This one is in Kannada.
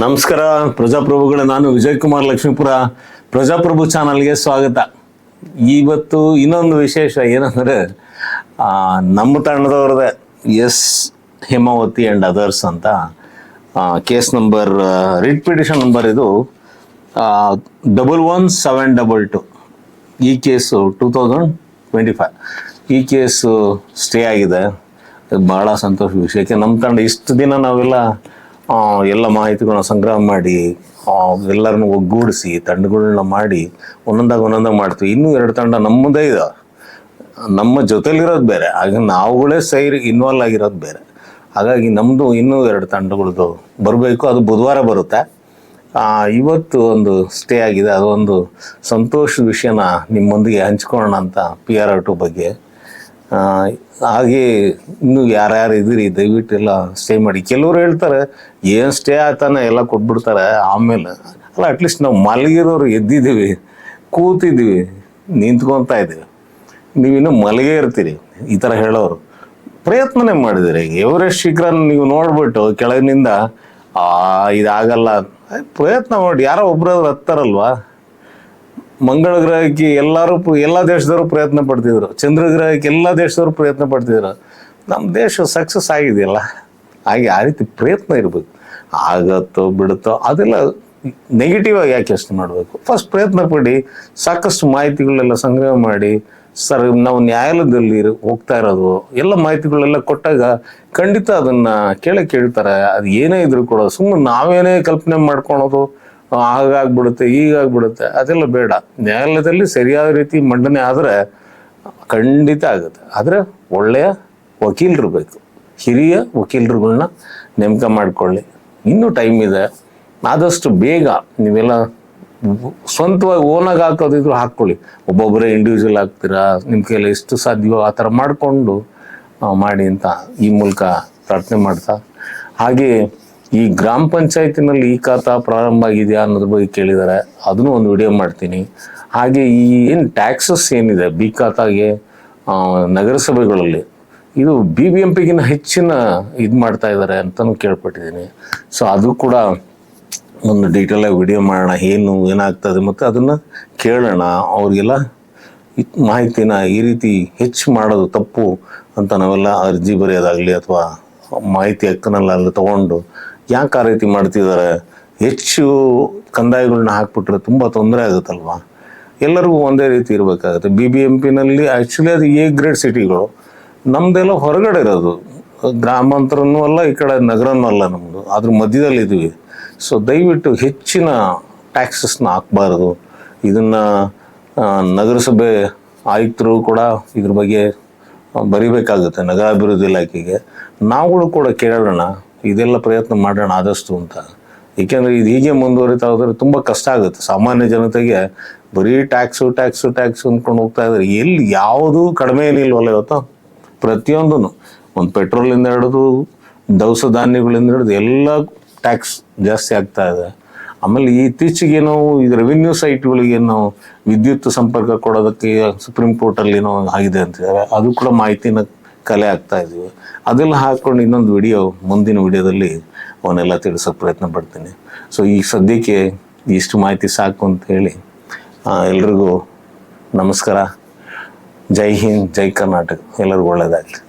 ನಮಸ್ಕಾರ, ಪ್ರಜಾಪ್ರಭುಗಳ. ನಾನು ವಿಜಯ್ ಕುಮಾರ್ ಲಕ್ಷ್ಮೀಪುರ. ಪ್ರಜಾಪ್ರಭು ಚಾನಲ್ಗೆ ಸ್ವಾಗತ. ಇವತ್ತು ಇನ್ನೊಂದು ವಿಶೇಷ ಏನಂದರೆ ನಮ್ಮ ತಂಡದವ್ರದ್ದೇ ಎಸ್ ಹೇಮಾವತಿ ಆ್ಯಂಡ್ ಅದರ್ಸ್ ಅಂತ case number writ petition number ಇದು double one seven double two. ಈ case two thousand twenty five. ಈ ಕೇಸು ಸ್ಟೇ ಆಗಿದೆ. ಭಾಳ ಸಂತೋಷ ವಿಷಯಕ್ಕೆ ಯಾಕೆ, ನಮ್ಮ ತಂಡ ಇಷ್ಟು ದಿನ ನಾವೆಲ್ಲ ಎಲ್ಲ ಮಾಹಿತಿಗಳನ್ನ ಸಂಗ್ರಹ ಮಾಡಿ ಎಲ್ಲರನ್ನು ಒಗ್ಗೂಡಿಸಿ ತಂಡಗಳನ್ನ ಮಾಡಿ, ಒಂದೊಂದಾಗ ಒಂದೊಂದಾಗ ಮಾಡ್ತೀವಿ. ಇನ್ನೂ ಎರಡು ತಂಡ ನಮ್ಮದೇ ಇದೆ. ನಮ್ಮ ಜೊತೆಲಿರೋದು ಬೇರೆ. ಹಾಗೆ ನಾವುಗಳೇ ಸೈರಿ ಇನ್ವಾಲ್ವ್ ಆಗಿರೋದು ಬೇರೆ. ಹಾಗಾಗಿ ನಮ್ಮದು ಇನ್ನೂ ಎರಡು ತಂಡಗಳದ್ದು ಬರಬೇಕು. ಅದು ಬುಧವಾರ ಬರುತ್ತೆ. ಇವತ್ತು ಒಂದು ಸ್ಟೇ ಆಗಿದೆ. ಅದೊಂದು ಸಂತೋಷದ ವಿಷಯನ ನಿಮ್ಮೊಂದಿಗೆ ಹಂಚ್ಕೊಳ್ಳೋಣ ಅಂತ ಪಿ ಆರ್ ಆರ್ ಟು ಬಗ್ಗೆ. ಹಾಗೆ ಇನ್ನು ಯಾರ್ಯಾರು ಇದ್ದೀರಿ, ದಯವಿಟ್ಟು ಎಲ್ಲ ಸ್ಟೇ ಮಾಡಿ. ಕೆಲವರು ಹೇಳ್ತಾರೆ, ಏನು ಸ್ಟೇ ಆಯ್ತಾನೆ ಎಲ್ಲ ಕೊಟ್ಬಿಡ್ತಾರೆ ಆಮೇಲೆ. ಅಲ್ಲ ಅಟ್ಲೀಸ್ಟ್ ನಾವು ಮಲಗಿರೋರು ಎದ್ದಿದ್ದೀವಿ, ಕೂತಿದ್ದೀವಿ, ನಿಂತ್ಕೊತಾ ಇದ್ದೀವಿ. ನೀವಿನ್ನೂ ಮಲಗೇ ಇರ್ತೀರಿ, ಈ ಥರ ಹೇಳೋರು. ಪ್ರಯತ್ನನೇ ಮಾಡಿದಿರಿ. ಎವರೆಸ್ಟ್ ಶಿಖರ ನೀವು ನೋಡ್ಬಿಟ್ಟು ಕೆಳಗಿನಿಂದ ಇದಾಗಲ್ಲ. ಪ್ರಯತ್ನ ಮಾಡಿ. ಯಾರೋ ಒಬ್ಬರಾದ್ರು ಹತ್ತಾರಲ್ವಾ? ಮಂಗಳ ಗ್ರಹಕ್ಕೆ ಎಲ್ಲರೂ ಎಲ್ಲ ದೇಶದವರು ಪ್ರಯತ್ನ ಪಡ್ತಿದ್ರು. ಚಂದ್ರ ಗ್ರಹಕ್ಕೆ ಎಲ್ಲ ದೇಶದವರು ಪ್ರಯತ್ನ ಪಡ್ತಿದ್ರು. ನಮ್ಮ ದೇಶ ಸಕ್ಸಸ್ ಆಗಿದೆಯಲ್ಲ? ಹಾಗೆ ಆ ರೀತಿ ಪ್ರಯತ್ನ ಇರಬೇಕು. ಆಗತ್ತೋ ಬಿಡುತ್ತೋ ಅದೆಲ್ಲ ನೆಗೆಟಿವ್ ಆಗಿ ಯಾಕೆ ಯೋಚನೆ ಮಾಡಬೇಕು ಫಸ್ಟ್ ಪ್ರಯತ್ನ ಪಡಿ, ಸಾಕಷ್ಟು ಮಾಹಿತಿಗಳೆಲ್ಲ ಸಂಗ್ರಹ ಮಾಡಿ, ಸರ್ ನಾವು ನ್ಯಾಯಾಲಯದಲ್ಲಿ ಹೋಗ್ತಾ ಇರೋದು, ಎಲ್ಲ ಮಾಹಿತಿಗಳೆಲ್ಲ ಕೊಟ್ಟಾಗ ಖಂಡಿತ ಅದನ್ನ ಕೇಳಕ್ಕೆ ಕೇಳ್ತಾರೆ. ಅದು ಏನೇ ಇದ್ರು ಕೂಡ ಸುಮ್ಮನೆ ನಾವೇನೇ ಕಲ್ಪನೆ ಮಾಡ್ಕೊಳೋದು ಹಾಗಾಗ್ಬಿಡುತ್ತೆ, ಹೀಗಾಗ್ಬಿಡುತ್ತೆ, ಅದೆಲ್ಲ ಬೇಡ. ನ್ಯಾಯಾಲಯದಲ್ಲಿ ಸರಿಯಾದ ರೀತಿ ಮಂಡನೆ ಆದರೆ ಖಂಡಿತ ಆಗುತ್ತೆ. ಆದರೆ ಒಳ್ಳೆಯ ವಕೀಲರು ಬೇಕು. ಹಿರಿಯ ವಕೀಲರುಗಳನ್ನ ನೇಮಕ ಮಾಡಿಕೊಳ್ಳಿ. ಇನ್ನೂ ಟೈಮ್ ಇದೆ. ಆದಷ್ಟು ಬೇಗ ನೀವೆಲ್ಲ ಸ್ವಂತವಾಗಿ ಓನಾಗಿ ಹಾಕೋದಿದ್ರು ಹಾಕ್ಕೊಳ್ಳಿ. ಒಬ್ಬೊಬ್ಬರೇ ಇಂಡಿವಿಜುವಲ್ ಆಗ್ತೀರಾ? ನಿಮ್ಮ ಕೈಯಲ್ಲಿ ಎಷ್ಟು ಸಾಧ್ಯವೋ ಆ ಥರ ಮಾಡಿಕೊಂಡು ಮಾಡಿ ಅಂತ ಈ ಮೂಲಕ ಪ್ರಾರ್ಥನೆ ಮಾಡ್ತಾ. ಹಾಗೆ ಈ ಗ್ರಾಮ ಪಂಚಾಯತಿನಲ್ಲಿ ಈ ಖಾತಾ ಪ್ರಾರಂಭ ಆಗಿದೆಯಾ ಅನ್ನೋದ್ರ ಬಗ್ಗೆ ಕೇಳಿದ್ದಾರೆ ಅದನ್ನು ಒಂದು ವಿಡಿಯೋ ಮಾಡ್ತೀನಿ. ಹಾಗೆ ಈ ಏನು ಟ್ಯಾಕ್ಸಸ್ ಏನಿದೆ ಬಿ ಖಾತಾಗೆ ನಗರಸಭೆಗಳಲ್ಲಿ, ಇದು ಬಿ ಬಿ ಎಂ ಪಿಗಿನ ಹೆಚ್ಚಿನ ಇದು ಮಾಡ್ತಾ ಇದ್ದಾರೆ ಅಂತಲೂ ಕೇಳ್ಪಟ್ಟಿದ್ದೀನಿ. ಸೊ ಅದು ಕೂಡ ಒಂದು ಡೀಟೇಲ್ ಆಗಿ ವಿಡಿಯೋ ಮಾಡೋಣ, ಏನು, ಏನಾಗ್ತದೆ ಮತ್ತು ಅದನ್ನು ಕೇಳೋಣ. ಅವರಿಗೆಲ್ಲ ಮಾಹಿತಿನ ಈ ರೀತಿ ಹೆಚ್ಚು ಮಾಡೋದು ತಪ್ಪು ಅಂತ ನಾವೆಲ್ಲ ಅರ್ಜಿ ಬರೆಯೋದಾಗಲಿ ಅಥವಾ ಮಾಹಿತಿ ಹಕ್ಕನಲ್ಲ ಅಲ್ಲಿ ತಗೊಂಡು ಯಾಕೆ ಆ ರೀತಿ ಮಾಡ್ತಿದ್ದಾರೆ? ಹೆಚ್ಚು ಕಂದಾಯಗಳನ್ನ ಹಾಕ್ಬಿಟ್ರೆ ತುಂಬ ತೊಂದರೆ ಆಗುತ್ತಲ್ವಾ? ಎಲ್ಲರಿಗೂ ಒಂದೇ ರೀತಿ ಇರಬೇಕಾಗುತ್ತೆ. ಬಿ ಬಿ ಎಂ ಪಿನಲ್ಲಿ ಆ್ಯಕ್ಚುಲಿ ಅದು ಎ ಗ್ರೇಡ್ ಸಿಟಿಗಳು. ನಮ್ದೆಲ್ಲ ಹೊರಗಡೆ ಇರೋದು. ಗ್ರಾಮಾಂತರನೂ ಅಲ್ಲ, ಈ ಕಡೆ ನಗರನೂ ಅಲ್ಲ ನಮ್ಮದು ಅದ್ರ ಮಧ್ಯದಲ್ಲಿ ಇದ್ವಿ ಸೊ ದಯವಿಟ್ಟು ಹೆಚ್ಚಿನ ಟ್ಯಾಕ್ಸಸ್ನ ಹಾಕ್ಬಾರ್ದು. ಇದನ್ನು ನಗರಸಭೆ ಆಯುಕ್ತರು ಕೂಡ ಇದ್ರ ಬಗ್ಗೆ ಬರಿಬೇಕಾಗುತ್ತೆ ನಗರಾಭಿವೃದ್ಧಿ ಇಲಾಖೆಗೆ. ನಾವುಗಳು ಕೂಡ ಕೇಳೋಣ. ಇದೆಲ್ಲ ಪ್ರಯತ್ನ ಮಾಡೋಣ ಆದಷ್ಟು ಅಂತ. ಏಕೆಂದರೆ ಇದು ಹೀಗೆ ಮುಂದುವರಿತಾ ಹೋದರೆ ತುಂಬ ಕಷ್ಟ ಆಗುತ್ತೆ. ಸಾಮಾನ್ಯ ಜನತೆಗೆ ಬರೀ ಟ್ಯಾಕ್ಸು ಟ್ಯಾಕ್ಸು ಟ್ಯಾಕ್ಸು ಅಂದ್ಕೊಂಡು ಹೋಗ್ತಾ ಇದ್ದಾರೆ. ಎಲ್ಲಿ ಯಾವುದು ಕಡಿಮೆ ಏನಿಲ್ವಲ್ಲ ಇವತ್ತು? ಪ್ರತಿಯೊಂದೂ ಒಂದು ಪೆಟ್ರೋಲಿಂದ ಹಿಡಿದು, ದವಸ ಧಾನ್ಯಗಳಿಂದ ಹಿಡಿದು ಎಲ್ಲ ಟ್ಯಾಕ್ಸ್ ಜಾಸ್ತಿ ಆಗ್ತಾ ಇದೆ. ಆಮೇಲೆ ಇತ್ತೀಚೆಗೆ ನಾವು ಇದು ರೆವಿನ್ಯೂ ಸೈಟ್ಗಳಿಗೆ ನಾವು ವಿದ್ಯುತ್ ಸಂಪರ್ಕ ಕೊಡೋದಕ್ಕೆ ಸುಪ್ರೀಂ ಕೋರ್ಟಲ್ಲಿ ಏನೋ ಆಗಿದೆ ಅಂತಿದ್ದಾರೆ ಅದು ಕೂಡ ಮಾಹಿತಿನ ಕಲೆ ಆಗ್ತಾ ಇದೀವಿ ಅದೆಲ್ಲ ಹಾಕ್ಕೊಂಡು ಇನ್ನೊಂದು ವಿಡಿಯೋ, ಮುಂದಿನ ವಿಡಿಯೋದಲ್ಲಿ ಅವನ್ನೆಲ್ಲ ತಿಳಿಸೋಕೆ ಪ್ರಯತ್ನ ಪಡ್ತೀನಿ. ಸೊ ಈ ಸದ್ಯಕ್ಕೆ ಇಷ್ಟು ಮಾಹಿತಿ ಸಾಕು ಅಂತ ಹೇಳಿ ಎಲ್ರಿಗೂ ನಮಸ್ಕಾರ. ಜೈ ಹಿಂದ್, ಜೈ ಕರ್ನಾಟಕ. ಎಲ್ಲರಿಗೂ ಒಳ್ಳೆಯದಾಗಲಿ